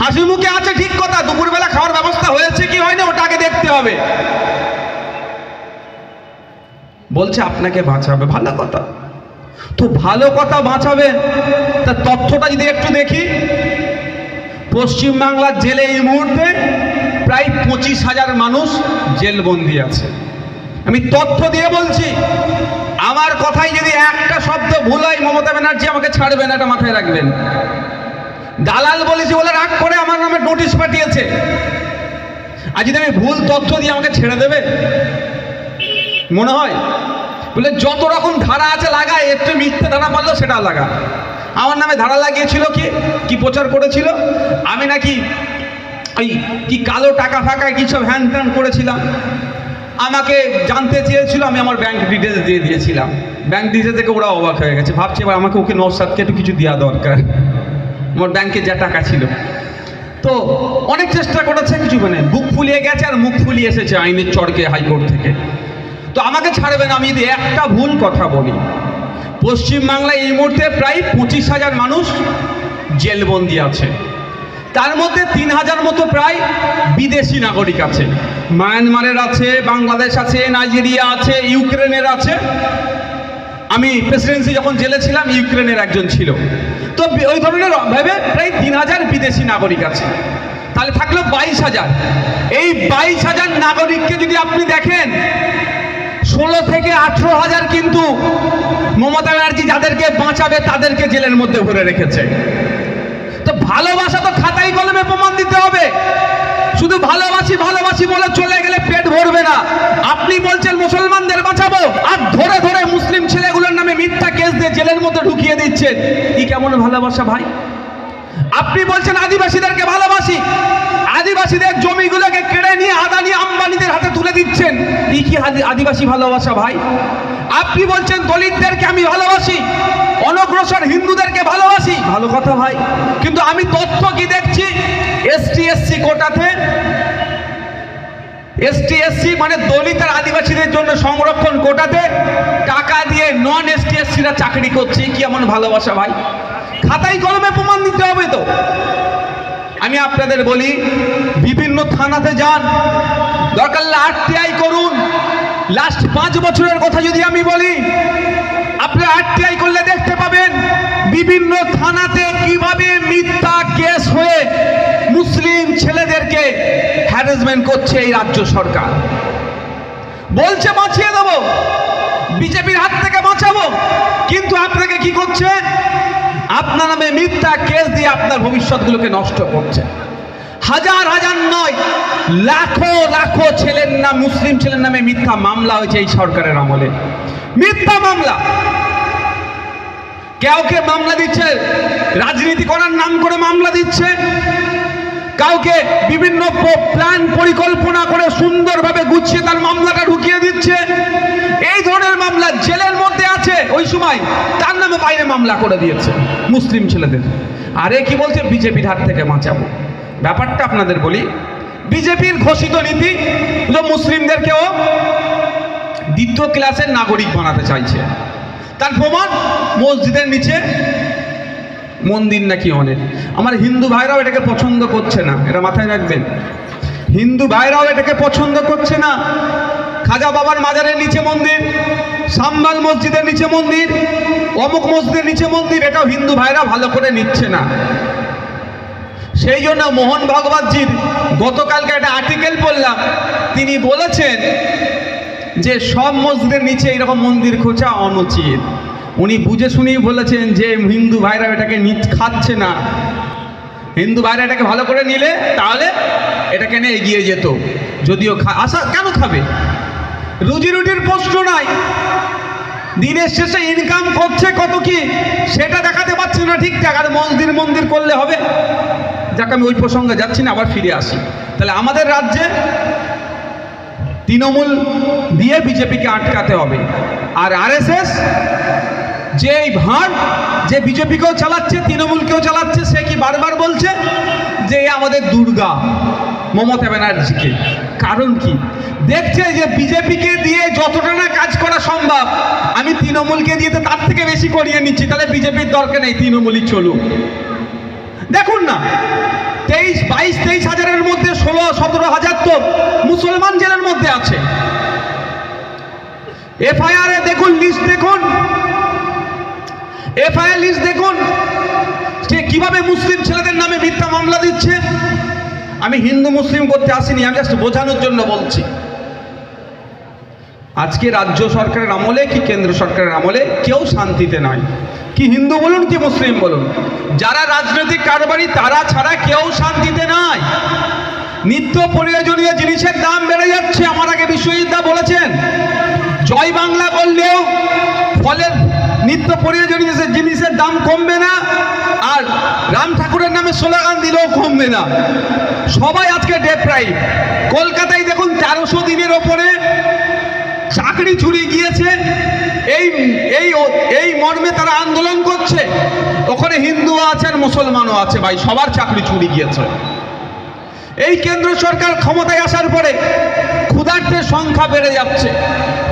হাসি মুখে আছে ঠিক কথা, দুপুরবেলা খাওয়ার ব্যবস্থা হয়েছে কি হয়নি ওটাকে দেখতে হবে। বলছে, আপনাকে বাঁচাবে, ভালো কথা। তো ভালো কথা বাঁচাবে? তা তথ্যটা যদি একটু দেখি। পশ্চিমবাংলার জেলে এই মুহূর্তে প্রায় পঁচিশ হাজার মানুষ জেলবন্দি আছে। আমি তথ্য দিয়ে বলছি, আমার কথাই যদি একটা শব্দ ভুল হয়, মমতা ব্যানার্জি আমাকে ছাড়বেন, এটা মাথায় রাখবেন। দালাল বলেছি বলে রাগ করে আমার নামে নোটিশ পাঠিয়েছে। আর যদি আমি ভুল তথ্য দিয়ে আমাকে ছেড়ে দেবে? মনে হয়? বলে, যত রকম ধারা আছে লাগায় একটু মিথ্যে ধারা পারল সেটা লাগা। আমার নামে ধারা লাগিয়েছিল কি? কি প্রচার করেছিল? আমি নাকি ওই কি কালো টাকা ফাঁকা কি সব হ্যান ত্যান করেছিলাম? আমাকে জানতে চেয়েছিল, আমি আমার ব্যাংক ডিটেলস দিয়ে দিয়েছিলাম। ব্যাংক ডিটেলস থেকে ওরা অবাক হয়ে গেছে। ভাবছি এবার আমাকে ওকে নৌসাদকে একটু কিছু দেওয়া দরকার। আমার ব্যাংকে যা টাকা ছিল। তো অনেক চেষ্টা করেছে কিছু মানে বুক ফুলিয়ে গেছে আর মুখ ফুলিয়ে এসেছে আইনের চড়কে হাইকোর্ট থেকে। তো আমাকে ছাড়বেন আমি যদি একটা ভুল কথা বলি। পশ্চিমবাংলায় এই মুহূর্তে প্রায় পঁচিশ হাজার মানুষ জেলবন্দি আছে। তার মধ্যে তিন হাজার মতো প্রায় বিদেশি নাগরিক আছে। মায়ানমারের আছে, বাংলাদেশ আছে, নাইজেরিয়া আছে, ইউক্রেনের আছে। আমি প্রেসিডেন্সি যখন জেলে ছিলাম, ইউক্রেনের একজন ছিল। তো ওই ধরনের ভেবে প্রায় তিন হাজার বিদেশি নাগরিক আছে। তাহলে থাকল বাইশ হাজার। এই বাইশ হাজার নাগরিককে যদি আপনি দেখেন, ষোলো থেকে আঠেরো হাজার কিন্তু মমতা ব্যানার্জি যাদেরকে বাঁচাবে, তাদেরকে জেলের মধ্যে ভরে রেখেছে। তো ভালোবাসা তো খাতাই কলমে প্রমাণ দিতে হবে। শুধু ভালোবাসি ভালোবাসি বলে চলে গেলে পেট ভরবে না। আপনি বলছেন, মুসলমানদের বাঁচাবো? আর ধরে ধরে মুসলিম ছেলেগুলোর নামে মিথ্যা কেস দিয়ে জেলের মধ্যে ঢুকিয়ে দিচ্ছেন। কি কেমন ভালোবাসা ভাই? আপনি বলছেন আদিবাসীদেরকে ভালোবাসি। আদিবাসীদের জমিগুলোকে কেড়ে নিয়ে আদানি আম্বানিদের হাতে তুলে দিচ্ছেন। এই কি আদিবাসী ভালোবাসা ভাই? আপনি বলছেন দলিতদেরকে আমি ভালোবাসি। অনগ্রসর হিন্দুদেরকে ভালোবাসি। ভালো কথা ভাই। কিন্তু আমি তথ্য কি দেখছি? এসসি কোটাতে এসটি এসসি মানে দলিত আর আদিবাসীদের জন্য সংরক্ষণ কোটাতে টাকা দিয়ে নন এসটি এসসিরা চাকরি করছে। কি এমন ভালোবাসা ভাই? খাতায় কলমে প্রমাণ দিতে হবে তো। আমি আপনাদের বলি, বিভিন্ন থানাতে যান, দরকার আরটিআই করুন। লাস্ট পাঁচ বছরের কথা যদি আমি বলি, আপনি আরটিআই করলে দেখতে পাবেন, বিভিন্ন থানাতে কীভাবে মিথ্যা কেস হয়ে মুসলিম ছেলেদেরকে হ্যারাসমেন্ট করছে এই রাজ্য সরকার। বলছে বাঁচিয়ে দেবো, বিজেপির হাত থেকে বাঁচাবো, কিন্তু আপনাকে কি করছে? আপনার নামে মিথ্যা কেস দিয়ে আপনার ভবিষ্যৎগুলোকে নষ্ট করছে। হাজার হাজার নয়, লাখো লাখো ছেলের নাম, মুসলিম ছেলের নামে মিথ্যা মামলা হয়েছে এই সরকারের আমলে। মিথ্যা মামলা। কেউ কাউকে মামলা দিচ্ছে? রাজনীতি করার নাম করে মামলা দিচ্ছে? কাউকে বিভিন্ন প্ল্যান পরিকল্পনা করে সুন্দরভাবে গুছিয়ে তার মামলাটা ঢুকিয়ে দিচ্ছে। এই ধরনের মামলা জেলের মধ্যে আছে। ওই সময় তার নামে বাইরে মামলা করে দিয়েছে মুসলিম ছেলেদের। আরে কি বলছে? বিজেপির হাত থেকে বাঁচাবো। ব্যাপারটা আপনাদের বলি। বিজেপির ঘোষিত নীতি মুসলিমদেরকেও দ্বিতীয় ক্লাসের নাগরিক বানাতে চাইছে। তার প্রমাণ মসজিদের নিচে মন্দির নাকি অনেক আমার হিন্দু ভাইরাও এটাকে পছন্দ করছে না। এটা মাথায় রাখবেন। হিন্দু ভাইরাও এটাকে পছন্দ করছে না। খাজা বাবার মাজারের নিচে মন্দির, সাম্বাল মসজিদের নিচে মন্দির, অমুক মসজিদের নিচে মন্দির, এটাও হিন্দু ভাইরা ভালো করে নিচ্ছে না। সেই জন্য মোহন ভগবতজির গতকালকে একটা আর্টিকেল পড়লাম। তিনি বলেছেন যে সব মসজিদের নিচে এরকম মন্দির খোঁচা অনুচিত। উনি বুঝে শুনেই বলেছেন যে হিন্দু ভাইরা এটাকে খাচ্ছে না। হিন্দু ভাইরা এটাকে ভালো করে নিলে তাহলে এটাকে নিয়ে এগিয়ে যেত। যদিও আশা কেন খাবে? রুজি রুটির প্রশ্ন নাই। দিনের শেষে ইনকাম করছে কত কি, সেটা দেখাতে পারছে না ঠিকঠাক। আর মন্দির মন্দির করলে হবে। যাকে, আমি ওই প্রসঙ্গে যাচ্ছি না, আবার ফিরে আসি। তাহলে আমাদের রাজ্যে তৃণমূল দিয়ে বিজেপিকে আটকাতে হবে। আর আরএসএস যে এই ভাঁড় যে বিজেপিকেও চালাচ্ছে, তৃণমূলকেও চালাচ্ছে, সে কি বারবার বলছে? যে আমাদের দুর্গা, মমতা ব্যানার্জিকে। কারণ কি? দেখছে যে বিজেপিকে দিয়ে যতটা না কাজ করা সম্ভব, আমি তৃণমূলকে দিয়ে তার থেকে বেশি করিয়ে নিচ্ছি, তাহলে বিজেপির দরকার নেই তৃণমূলই চলুক। দেখুন না, তেইশ, বাইশ, তেইশ হাজারের মধ্যে ষোলো, সতেরো হাজার তো মুসলমান জেলার মধ্যে আছে। এফআইআর দেখুন লিস্ট দেখুন এফআইআর লিস্ট দেখুন। সে কীভাবে মুসলিম ছেলেদের নামে মিথ্যা মামলা দিচ্ছে? আমি হিন্দু মুসলিম করতে আসিনি, আমি জাস্ট বোঝানোর জন্য বলছি। আজকে রাজ্য সরকারের আমলে কি কেন্দ্র সরকারের আমলে কেউ শান্তিতে নয়। কি হিন্দু বলুন, কি মুসলিম বলুন, যারা রাজনৈতিক কারবারি, তারা ছাড়া কেউ শান্তিতে নয় নিত্য প্রয়োজনীয় জিনিসের দাম বেড়ে যাচ্ছে, আমার আগে বিশ্বজিৎ দা বলেছেন। জয় বাংলা বললেও ফলের নিত্য প্রয়োজনীয় যে জিনিসের দাম কমবে না, আর রাম ঠাকুরের নামে স্লোগান দিলেও কমবে না। সবাই আজকে ডেপ্রাইভ কলকাতায় দেখুন তেরোশো দিনের ওপরে চাকরি চুরি গিয়েছে। এই এই এই মর্মে তারা আন্দোলন করছে। ওখানে হিন্দু আছে আর মুসলমানও আছে ভাই, সবার চাকরি চুরি গিয়েছে। এই কেন্দ্র সরকার ক্ষমতায় আসার পরে ক্ষুধার্তের সংখ্যা বেড়ে যাচ্ছে।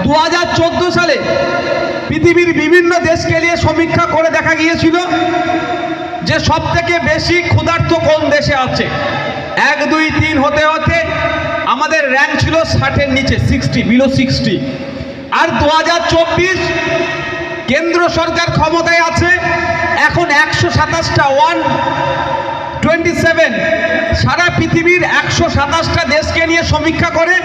দু হাজার চোদ্দ সালে পৃথিবীর বিভিন্ন দেশকে নিয়ে সমীক্ষা করে দেখা গিয়েছিল যে সব থেকে বেশি ক্ষুধার্ত কোন দেশে আছে। এক, দুই, তিন হতে হতে আমাদের র্যাঙ্ক ছিল ষাটের নিচে সিক্সটি বিলো সিক্সটি আর দু হাজার চব্বিশ কেন্দ্র সরকার ক্ষমতায় আছে, এখন একশো সাতাশটা ওয়ান টোয়েন্টি সেভেন সারা পৃথিবীর একশো সাতাশটা দেশকে নিয়ে সমীক্ষা করে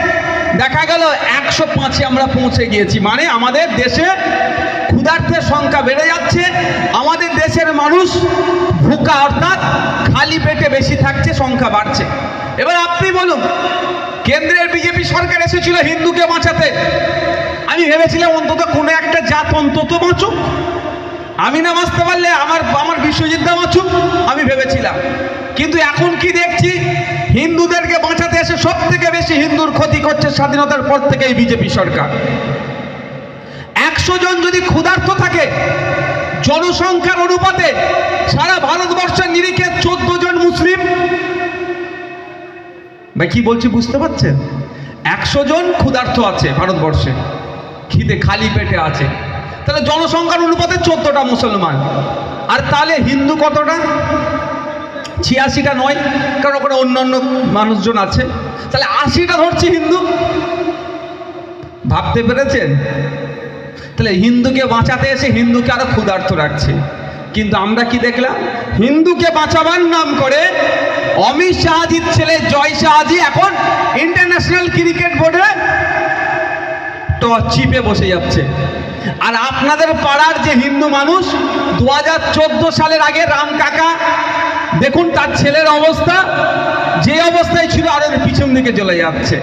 দেখা গেল একশো পাঁচে আমরা পৌঁছে গিয়েছি। মানে আমাদের দেশে ক্ষুধার্থের সংখ্যা বেড়ে যাচ্ছে, আমাদের দেশের মানুষ ভুকা অর্থাৎ খালি পেটে বেশি থাকছে, সংখ্যা বাড়ছে। এবার আপনি বলুন, কেন্দ্রের বিজেপি সরকার এসেছিল হিন্দুকে বাঁচাতে। আমি ভেবেছিলাম অন্তত কোনো একটা জাত অন্তত বাঁচুক। আমি না বাঁচতে পারলে আমার আমার বিশ্বজিৎ দা বাঁচুক, আমি ভেবেছিলাম। কিন্তু এখন কি দেখছি? হিন্দুদেরকে বাঁচাতে এসে সব থেকে বেশি হিন্দুর ক্ষতি করছে স্বাধীনতার পর থেকে এই বিজেপি সরকার। একশো জন যদি ক্ষুধার্ত থাকে, জনসংখ্যার অনুপাতে সারা ভারতবর্ষের নিরিখে চোদ্দ জন মুসলিম। ভাই, কি বলছি বুঝতে পারছেন? একশো জন ক্ষুধার্ত আছে ভারতবর্ষে। খিদে খালি পেটে আছে। তাহলে জনসংখ্যার অনুপাতে চোদ্দটা মুসলমান। আর তাহলে হিন্দু কতটা? ছিয়াশিটা নয়, কারণ ওখানে অন্য অন্য মানুষজন আছে। তাহলে আশিটা ধরছি হিন্দু। ভাবতে পেরেছেন? তাহলে হিন্দুকে বাঁচাতে এসে হিন্দুকে আরও ক্ষুধার্ত রাখছে। কিন্তু আমরা কি দেখলাম? হিন্দুকে বাঁচাবার নাম করে অমিত শাহাজির ছেলে জয় শাহাজি এখন ইন্টারন্যাশনাল ক্রিকেট বোর্ডে চিপে বসে যাচ্ছে। আর আপনাদের পাড়ার যে হিন্দু মানুষ দু হাজার চোদ্দ সালের আগে রাম কাকা, দেখুন তার ছেলের অবস্থা, যে অবস্থায় ছিল আরও পিছন দিকে চলে যাচ্ছে।